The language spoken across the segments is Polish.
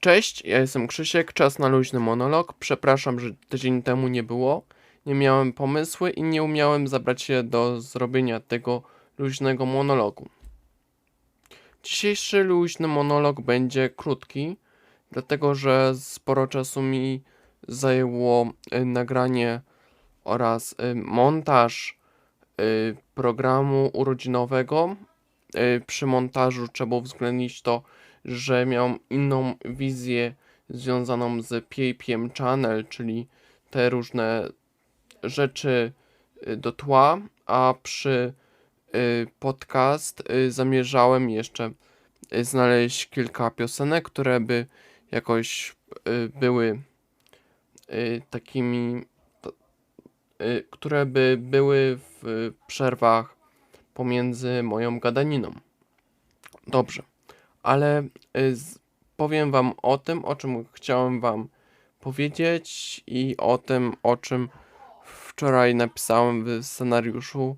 Cześć, ja jestem Krzysiek, czas na luźny monolog. Przepraszam, że tydzień temu nie było. Nie miałem pomysły i nie umiałem zabrać się do zrobienia tego luźnego monologu. Dzisiejszy luźny monolog będzie krótki, dlatego że sporo czasu mi zajęło y, nagranie oraz y, montaż y, programu urodzinowego. Przy montażu trzeba uwzględnić to, że miałem inną wizję związaną z PAPM Channel, czyli te różne rzeczy y, do tła, a przy y, podcast y, zamierzałem jeszcze znaleźć kilka piosenek, które by jakoś były takimi, które by były w przerwach pomiędzy moją gadaniną. Dobrze, ale y, powiem Wam o tym, o czym chciałem Wam powiedzieć i o tym, o czym wczoraj napisałem w scenariuszu.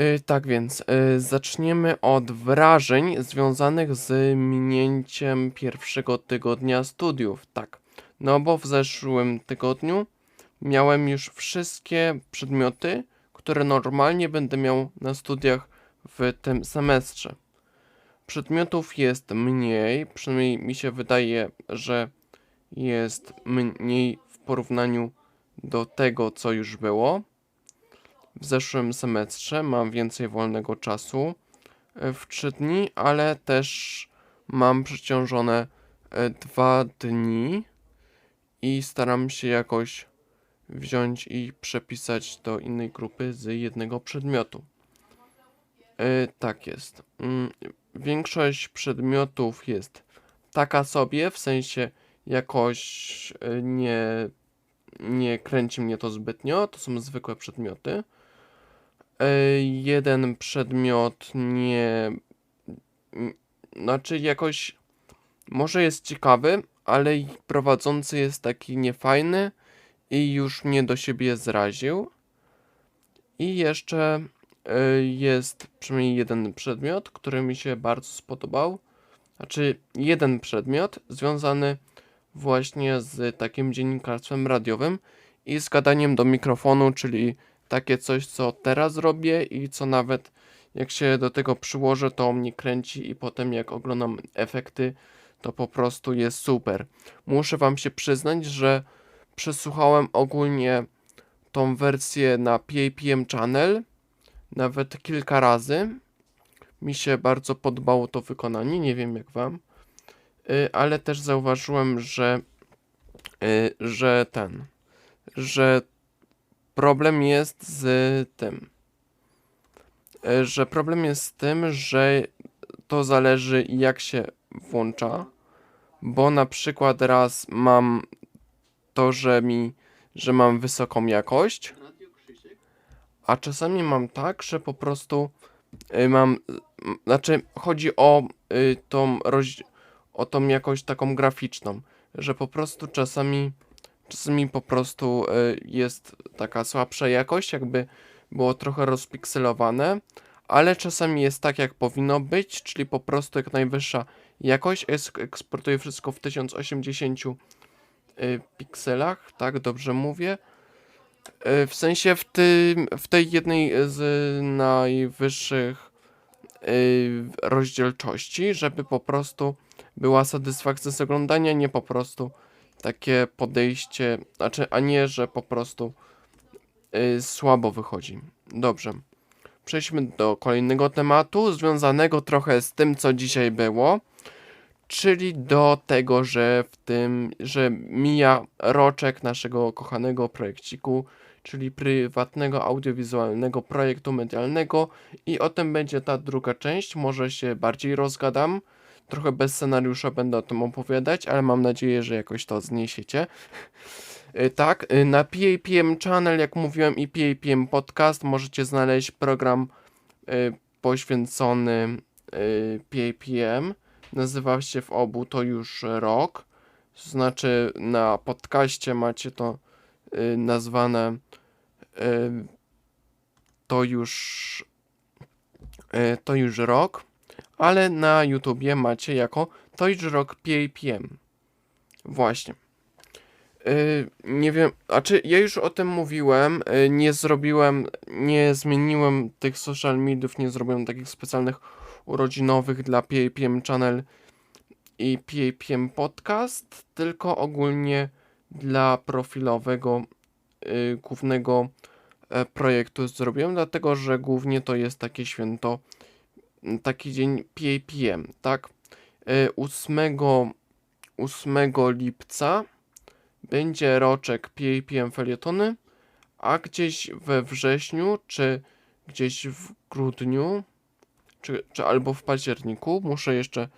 Y, tak więc, y, zaczniemy od wrażeń związanych z minięciem pierwszego tygodnia studiów. Tak, no bo w zeszłym tygodniu miałem już wszystkie przedmioty, które normalnie będę miał na studiach w tym semestrze. Przedmiotów jest mniej, przynajmniej mi się wydaje, że jest mniej w porównaniu do tego, co już było. W zeszłym semestrze mam więcej wolnego czasu e, w 3 dni, ale też mam przeciążone e, dwa dni i staram się jakoś wziąć i przepisać do innej grupy z jednego przedmiotu. E, tak jest. Mm, Większość przedmiotów jest taka sobie, w sensie jakoś e, nie, nie kręci mnie to zbytnio. To są zwykłe przedmioty. E, Jeden przedmiot nie. Znaczy, jakoś. Może jest ciekawy, ale prowadzący jest taki niefajny i już mnie do siebie zraził. I jeszcze jest przynajmniej jeden przedmiot, który mi się bardzo spodobał. Znaczy, jeden przedmiot związany właśnie z takim dziennikarstwem radiowym i z gadaniem do mikrofonu, czyli takie coś, co teraz robię i co nawet jak się do tego przyłożę, to mnie kręci i potem jak oglądam efekty, to po prostu jest super. Muszę wam się przyznać, że przesłuchałem ogólnie tą wersję na PAPM Channel nawet kilka razy. Mi się bardzo podobało to wykonanie, nie wiem jak wam. Y, ale też zauważyłem, że y, że ten, że problem jest z tym, y, że problem jest z tym, że to zależy jak się włącza, bo na przykład raz mam to, że mi, że mam wysoką jakość, a czasami mam tak, że po prostu y, mam, znaczy chodzi o y, tą roz, o tą jakość taką graficzną, że po prostu czasami, czasami po prostu y, jest taka słabsza jakość, jakby było trochę rozpikselowane, ale czasami jest tak, jak powinno być, czyli po prostu jak najwyższa jakość, eksportuje wszystko w 1080 y, pikselach, tak dobrze mówię. Y, W sensie w, tym, w tej jednej z najwyższych y, rozdzielczości, żeby po prostu była satysfakcja z oglądania, nie po prostu takie podejście, znaczy, a nie, że po prostu y, słabo wychodzi. Dobrze. Przejdźmy do kolejnego tematu, związanego trochę z tym, co dzisiaj było, czyli do tego, że w tym, że mija roczek naszego kochanego projekciku, czyli prywatnego audiowizualnego projektu medialnego i o tym będzie ta druga część, może się bardziej rozgadam, trochę bez scenariusza będę o tym opowiadać, ale mam nadzieję, że jakoś to zniesiecie. Y, Tak, y, na PAPM Channel, jak mówiłem, i PAPM Podcast możecie znaleźć program y, poświęcony PAPM. Nazywa się w obu to już rok. To znaczy na podcaście macie to y, nazwane y, to już y, to już rok, ale na YouTubie macie jako Toys Rock PAPM. Właśnie. Yy, nie wiem, a czy ja już o tym mówiłem, yy, nie zrobiłem, nie zmieniłem tych social mediów, nie zrobiłem takich specjalnych urodzinowych dla PAPM Channel i PAPM Podcast, tylko ogólnie dla profilowego yy, głównego e, projektu zrobiłem, dlatego że głównie to jest takie święto, taki dzień PAPM, tak? Yy, 8, 8 lipca będzie roczek PAPM Felietony, a gdzieś we wrześniu, czy gdzieś w grudniu, czy, czy albo w październiku, muszę jeszcze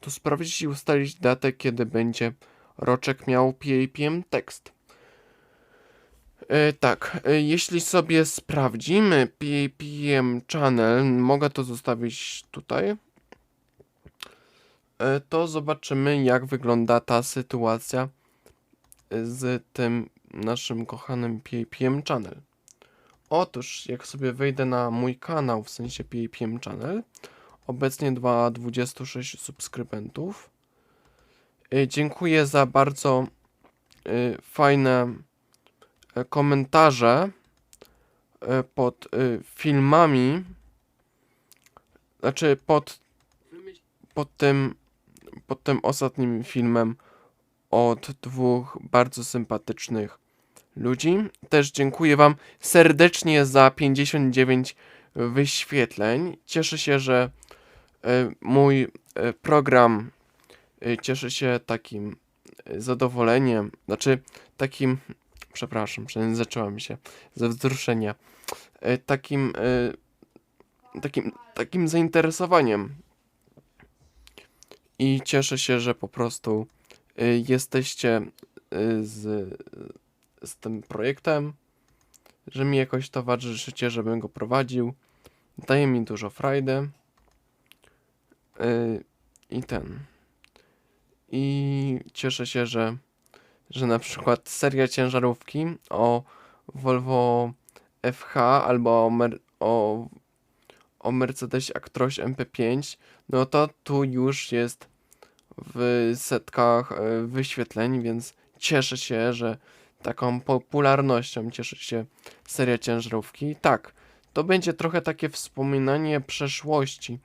to sprawdzić i ustalić datę, kiedy będzie roczek miał PAPM tekst. E, tak, e, jeśli sobie sprawdzimy PAPM Channel, mogę to zostawić tutaj, e, to zobaczymy jak wygląda ta sytuacja z tym naszym kochanym PAPM Channel. Otóż, jak sobie wejdę na mój kanał, w sensie PAPM Channel, obecnie ma 26 subskrybentów. Y, Dziękuję za bardzo y, fajne y, komentarze y, pod y, filmami, znaczy pod, pod tym, pod tym ostatnim filmem od dwóch bardzo sympatycznych ludzi. Też dziękuję Wam serdecznie za 59 wyświetleń. Cieszę się, że e, mój e, program e, cieszy się takim e, zadowoleniem, znaczy takim, przepraszam, zacząłem się ze wzruszenia, e, takim, e, takim, takim zainteresowaniem. I cieszę się, że po prostu jesteście z, z tym projektem, że mi jakoś towarzyszycie, żebym go prowadził. Daje mi dużo frajdy. Y, I ten. I cieszę się, że, że na przykład seria ciężarówki o Volvo FH albo o, Mer- o, o Mercedesie Actros MP5, no to tu już jest w setkach e, wyświetleń, więc cieszę się, że taką popularnością cieszy się seria ciężarówki. Tak, to będzie trochę takie wspominanie przeszłości,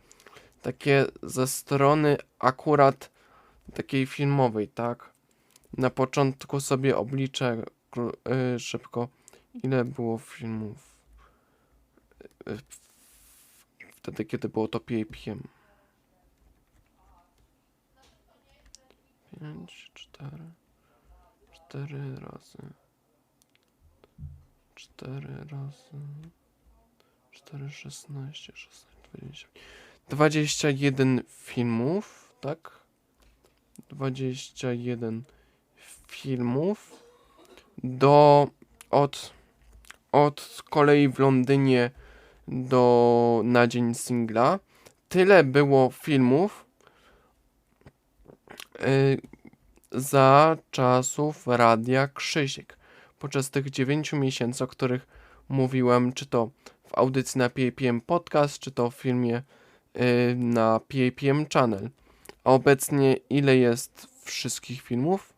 takie ze strony akurat takiej filmowej, tak? Na początku sobie obliczę e, szybko, ile było filmów w- wtedy, kiedy było to PAPM. 5, 4, 4 razy, 4 razy, 4, 16, 16, 20, 21 filmów, tak? 21 filmów. Do, od, od kolei w Londynie do na dzień singla. Tyle było filmów, y, za czasów Radia Krzysiek. Podczas tych 9 miesięcy, o których mówiłem, czy to w audycji na PAPM Podcast, czy to w filmie y, na PAPM Channel. A obecnie ile jest wszystkich filmów?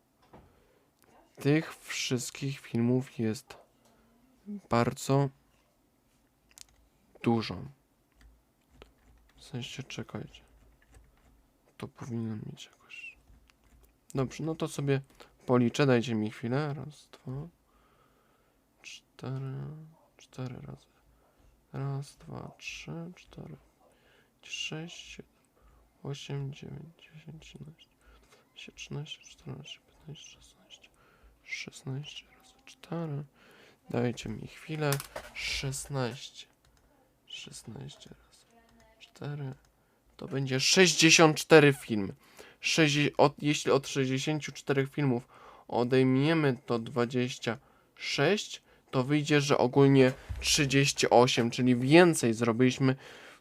Tych wszystkich filmów jest bardzo dużo. W sensie czekajcie. To powinien mieć jakoś. Dobrze, no to sobie policzę. Dajcie mi chwilę. Raz, dwa, cztery, cztery razy. Raz, dwa, trzy, cztery, sześć, siedem, osiem, dziewięć, dziesięć, dwanaście, trzynaście, czternaście, piętnaście, szesnaście. Szesnaście razy cztery. Dajcie mi chwilę. Szesnaście. Szesnaście razy cztery. To będzie 64 filmy. Od, jeśli od 64 filmów odejmiemy to 26, to wyjdzie, że ogólnie 38, czyli więcej zrobiliśmy.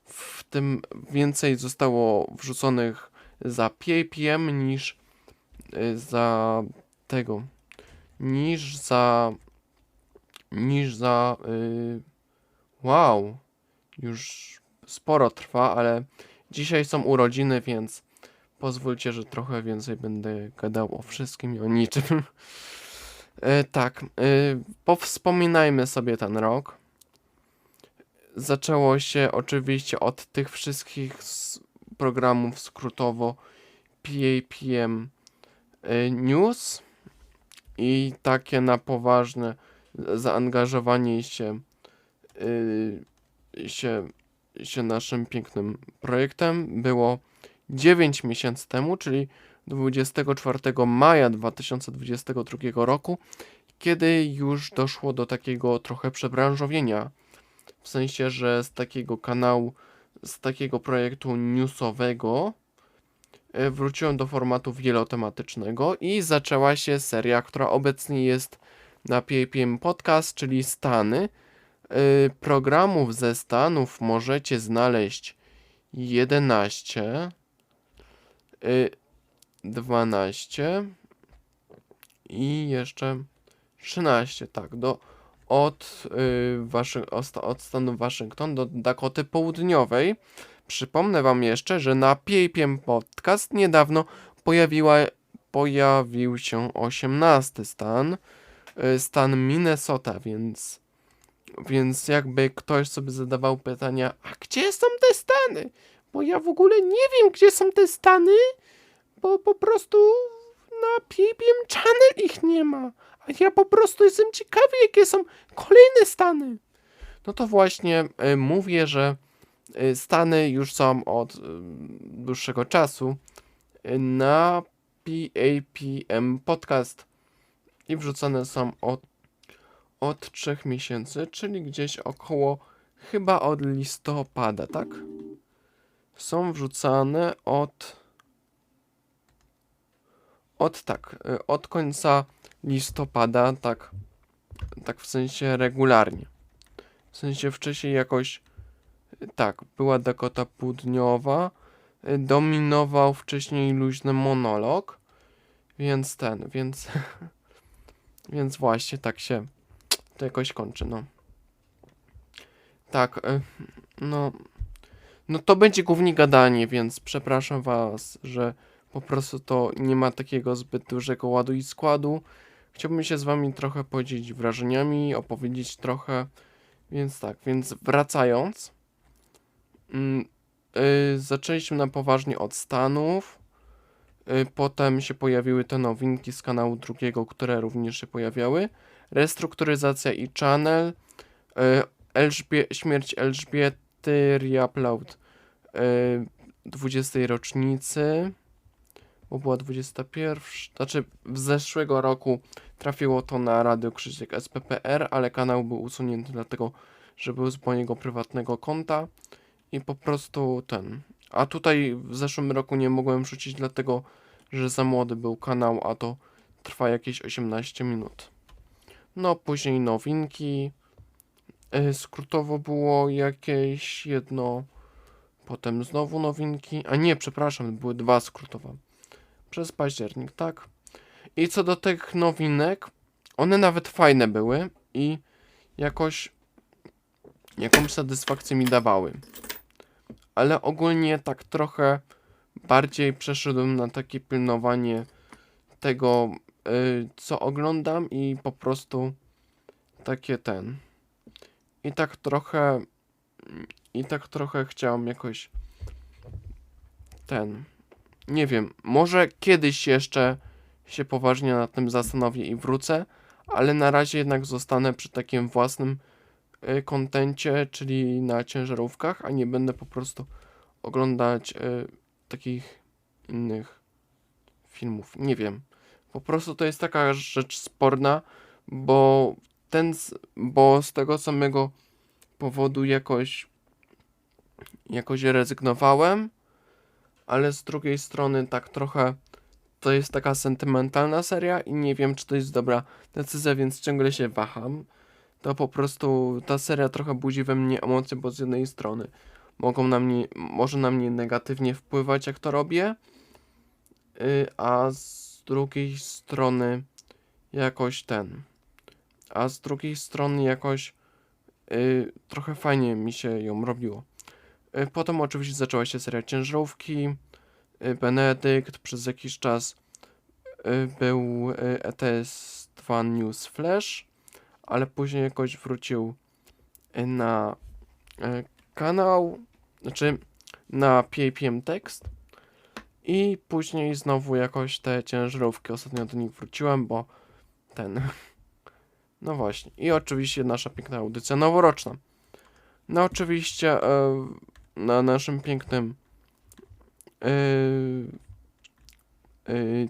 W tym więcej zostało wrzuconych za PAPM niż y, za tego. Niż za. Niż za. Y, wow. Już sporo trwa, ale Dzisiaj są urodziny, więc pozwólcie, że trochę więcej będę gadał o wszystkim i o niczym. E, tak, e, powspominajmy sobie ten rok. Zaczęło się oczywiście od tych wszystkich programów skrótowo PAPM e, News i takie na poważne zaangażowanie się, y, się, się naszym pięknym projektem było 9 miesięcy temu, czyli 24 maja 2022 roku, kiedy już doszło do takiego trochę przebranżowienia. W sensie, że z takiego kanału, z takiego projektu newsowego e, wróciłem do formatu wielotematycznego i zaczęła się seria, która obecnie jest na PAPM Podcast, czyli Stany. E, Programów ze Stanów możecie znaleźć 11, y, 12 i jeszcze 13, tak, do, od, y, Waszy, od stanu Waszyngton do Dakoty Południowej. Przypomnę Wam jeszcze, że na PAPM Podcast niedawno pojawiła, pojawił się 18 stan, y, stan Minnesota, więc, więc jakby ktoś sobie zadawał pytania, a gdzie są te stany? Bo ja w ogóle nie wiem, gdzie są te stany, bo po prostu na PBM Channel ich nie ma. A ja po prostu jestem ciekawy, jakie są kolejne stany. No to właśnie y, mówię, że y, stany już są od y, dłuższego czasu y, na PAPM Podcast i wrzucone są od, od 3 miesięcy, czyli gdzieś około chyba od listopada, tak? Są wrzucane od od tak, y, od końca listopada, tak, tak w sensie regularnie. W sensie wcześniej jakoś, y, tak, była Dakota Południowa, y, dominował wcześniej luźny monolog, więc ten, więc, więc właśnie tak się to jakoś kończy, no. Tak, y, no, no to będzie głównie gadanie, więc przepraszam was, że po prostu to nie ma takiego zbyt dużego ładu i składu. Chciałbym się z wami trochę podzielić wrażeniami, opowiedzieć trochę. Więc tak, więc wracając. Mm, y, zaczęliśmy na poważnie od Stanów. Y, potem się pojawiły te nowinki z kanału drugiego, które również się pojawiały. Restrukturyzacja i channel. Y, Elżbie śmierć Elżbiety Riaplaut. Y, 20. rocznicy bo była 21, znaczy w zeszłego roku trafiło to na Radio Krzysiek SPPR, ale kanał był usunięty dlatego, że był z mojego prywatnego konta i po prostu ten. A tutaj w zeszłym roku nie mogłem wrzucić dlatego, że za młody był kanał, a to trwa jakieś 18 minut. No, później nowinki. Yy, skrótowo było jakieś jedno, potem znowu nowinki, a nie, przepraszam, były dwa skrótowe przez październik, tak? I co do tych nowinek, one nawet fajne były i jakoś jakąś satysfakcję mi dawały. Ale ogólnie tak trochę bardziej przeszedłem na takie pilnowanie tego, y, co oglądam i po prostu takie ten. I tak trochę i tak trochę chciałem jakoś ten nie wiem, może kiedyś jeszcze się poważnie nad tym zastanowię i wrócę, ale na razie jednak zostanę przy takim własnym y, kontencie, czyli na ciężarówkach, a nie będę po prostu oglądać y, takich innych filmów. Nie wiem. Po prostu to jest taka rzecz sporna, bo ten, bo z tego samego powodu jakoś jakoś rezygnowałem ale z drugiej strony tak trochę to jest taka sentymentalna seria i nie wiem, czy to jest dobra decyzja, więc ciągle się waham. To po prostu ta seria trochę budzi we mnie emocje, bo z jednej strony mogą na mnie, może na mnie negatywnie wpływać, jak to robię, y, a z drugiej strony jakoś ten, a z drugiej strony jakoś y, trochę fajnie mi się ją robiło. Y, Potem oczywiście zaczęła się seria ciężarówki. y, Benedykt przez jakiś czas y, był y, ETS2 News Flash, ale później jakoś wrócił na kanał, znaczy na PAPM Text i później znowu jakoś te ciężarówki, ostatnio do nich wróciłem, bo ten, no właśnie i oczywiście nasza piękna audycja noworoczna. No oczywiście e, na naszym pięknym yy, yy,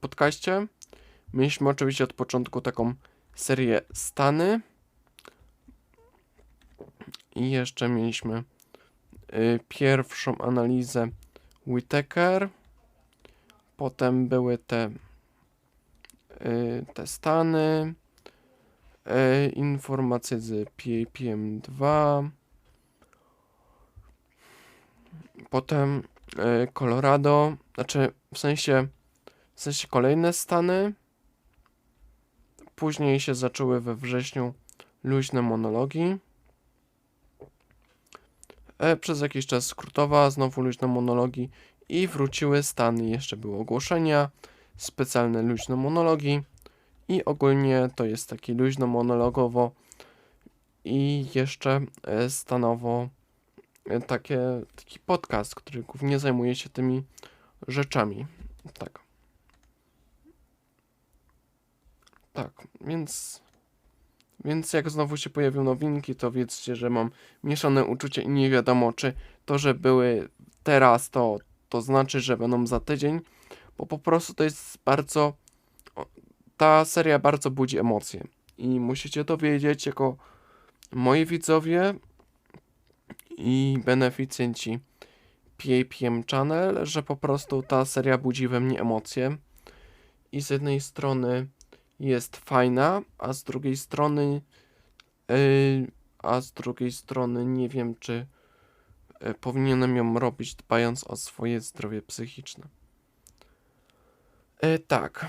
podcaście mieliśmy oczywiście od początku taką serię Stany i jeszcze mieliśmy yy, pierwszą analizę Whittaker potem były te yy, te Stany yy, informacje z PAPM2 Potem y, Colorado, znaczy w sensie, w sensie kolejne stany. Później się zaczęły we wrześniu luźne monologi. E, przez jakiś czas skrótowa, znowu luźne monologi i wróciły stany. Jeszcze były ogłoszenia, specjalne luźne monologi i ogólnie to jest taki luźno monologowo i jeszcze e, stanowo e, takie, taki podcast, który głównie zajmuje się tymi rzeczami. Tak. Tak, więc. Więc jak znowu się pojawią nowinki, to wiedzcie, że mam mieszane uczucia i nie wiadomo, czy to, że były teraz, to, to znaczy, że będą za tydzień, bo po prostu to jest bardzo. Ta seria bardzo budzi emocje. I musicie to wiedzieć jako moi widzowie, i beneficjenci PAPM Channel, że po prostu ta seria budzi we mnie emocje. I z jednej strony jest fajna, a z drugiej strony yy, a z drugiej strony nie wiem, czy yy, powinienem ją robić dbając o swoje zdrowie psychiczne. Yy, tak,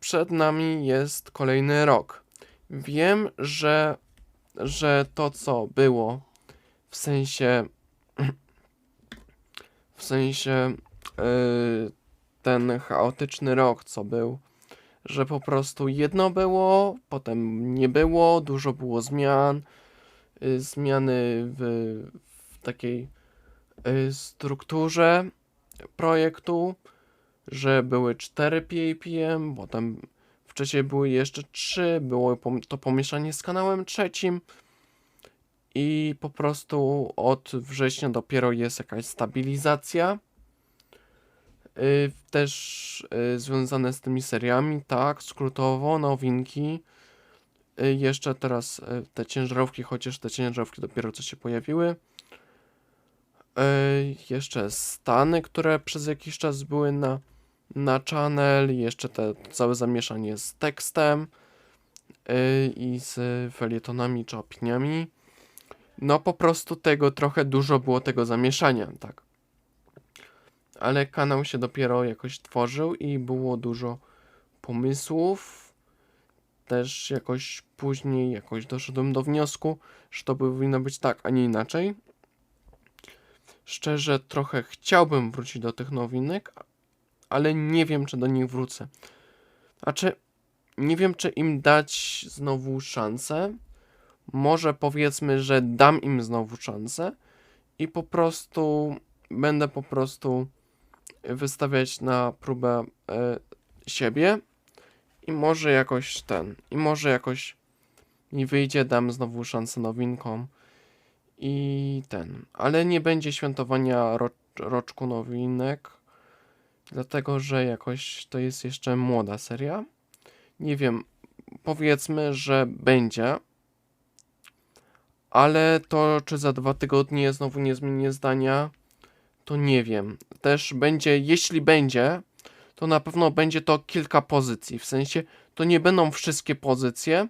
przed nami jest kolejny rok. Wiem, że, że to co było w sensie w sensie yy, ten chaotyczny rok, co był, że po prostu jedno było, potem nie było, dużo było zmian, yy, zmiany w, w takiej yy, strukturze projektu, że były 4 PAPM, potem wcześniej były jeszcze 3, było to pomieszanie z kanałem trzecim i po prostu od września dopiero jest jakaś stabilizacja. Y, też y, związane z tymi seriami, tak, skrótowo, nowinki. Y, jeszcze teraz te ciężarówki, chociaż te ciężarówki dopiero co się pojawiły. Jeszcze Stany, które przez jakiś czas były na, na channel. Jeszcze te całe zamieszanie z tekstem i z felietonami czy opiniami. No po prostu tego trochę dużo było tego zamieszania, tak. Ale kanał się dopiero jakoś tworzył i było dużo pomysłów. Też jakoś później jakoś doszedłem do wniosku, że to powinno być tak, a nie inaczej. Szczerze trochę chciałbym wrócić do tych nowinek, ale nie wiem, czy do nich wrócę. Znaczy, nie wiem, czy im dać znowu szansę może powiedzmy, że dam im znowu szansę i po prostu będę po prostu wystawiać na próbę e, siebie i może jakoś ten, i może jakoś mi wyjdzie, dam znowu szansę nowinkom i ten, ale nie będzie świętowania ro, roczku nowinek, dlatego że jakoś to jest jeszcze młoda seria. Nie wiem, powiedzmy, że będzie, ale to, czy za dwa tygodnie znowu nie zmienię zdania, to nie wiem. Też będzie, jeśli będzie, to na pewno będzie to kilka pozycji. W sensie, to nie będą wszystkie pozycje,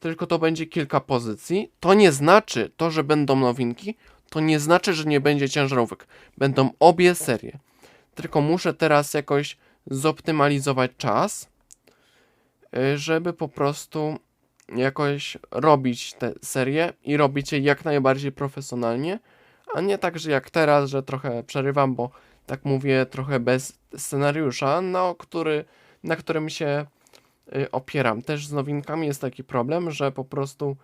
tylko to będzie kilka pozycji. To nie znaczy, to, że będą nowinki, to nie znaczy, że nie będzie ciężarówek. Będą obie serie. Tylko muszę teraz jakoś zoptymalizować czas, y, żeby po prostu jakoś robić te serie i robić je jak najbardziej profesjonalnie, A nie tak, że jak teraz, że trochę przerywam, bo tak mówię trochę bez scenariusza, no, który, na którym się y, opieram. Też z nowinkami jest taki problem, że po prostu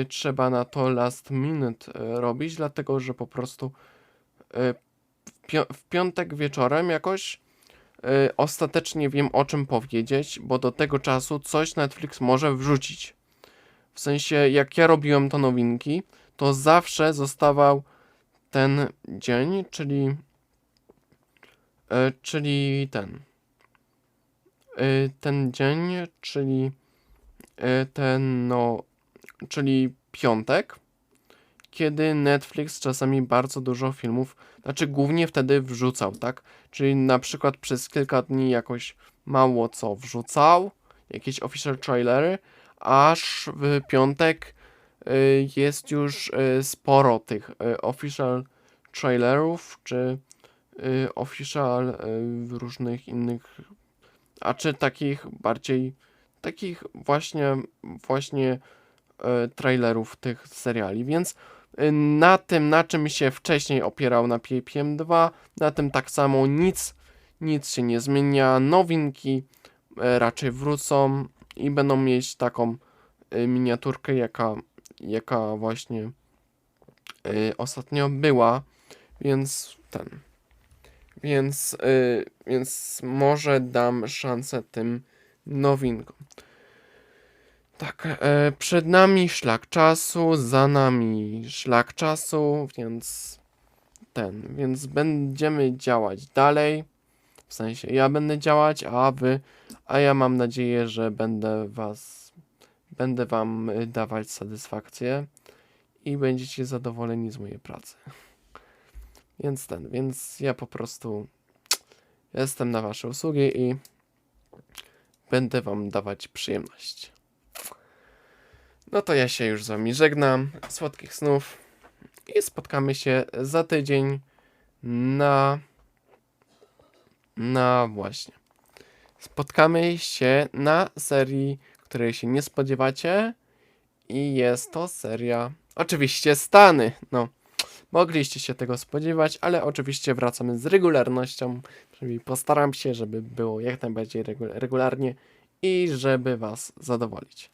y, trzeba na to last minute y, robić, dlatego że po prostu w, piątek wieczorem jakoś ostatecznie wiem o czym powiedzieć, bo do tego czasu coś Netflix może wrzucić. W sensie, jak ja robiłem to nowinki, to zawsze zostawał ten dzień, czyli e, czyli ten e, ten dzień, czyli e, ten no, czyli piątek, kiedy Netflix czasami bardzo dużo filmów, znaczy głównie wtedy wrzucał, tak? Czyli na przykład przez kilka dni jakoś mało co wrzucał, jakieś official trailery, aż w piątek jest już y, sporo tych y, official trailerów, czy y, official y, różnych innych, a czy takich bardziej, takich właśnie, właśnie y, trailerów tych seriali, więc y, na tym, na czym się wcześniej opierał na PPM 2, na tym tak samo nic, nic się nie zmienia, nowinki y, raczej wrócą i będą mieć taką y, miniaturkę, jaka, jaka właśnie y, ostatnio była, więc ten. Więc, y, więc może dam szansę tym nowinkom. Tak, e, przed nami szlak czasu, za nami szlak czasu, więc ten, więc będziemy działać dalej. W sensie ja będę działać, a wy, a ja mam nadzieję, że będę was, będę wam y, dawać satysfakcję i będziecie zadowoleni z mojej pracy. Więc ten, więc ja po prostu jestem na wasze usługi i będę wam dawać przyjemność. No to ja się już z wami żegnam. Słodkich snów i spotkamy się za tydzień na na właśnie. Spotkamy się na serii, której się nie spodziewacie i jest to seria oczywiście Stany. No, mogliście się tego spodziewać, ale oczywiście wracamy z regularnością, czyli postaram się, żeby było jak najbardziej regu- regularnie i żeby was zadowolić.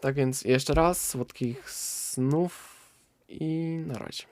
Tak więc jeszcze raz słodkich snów i na razie.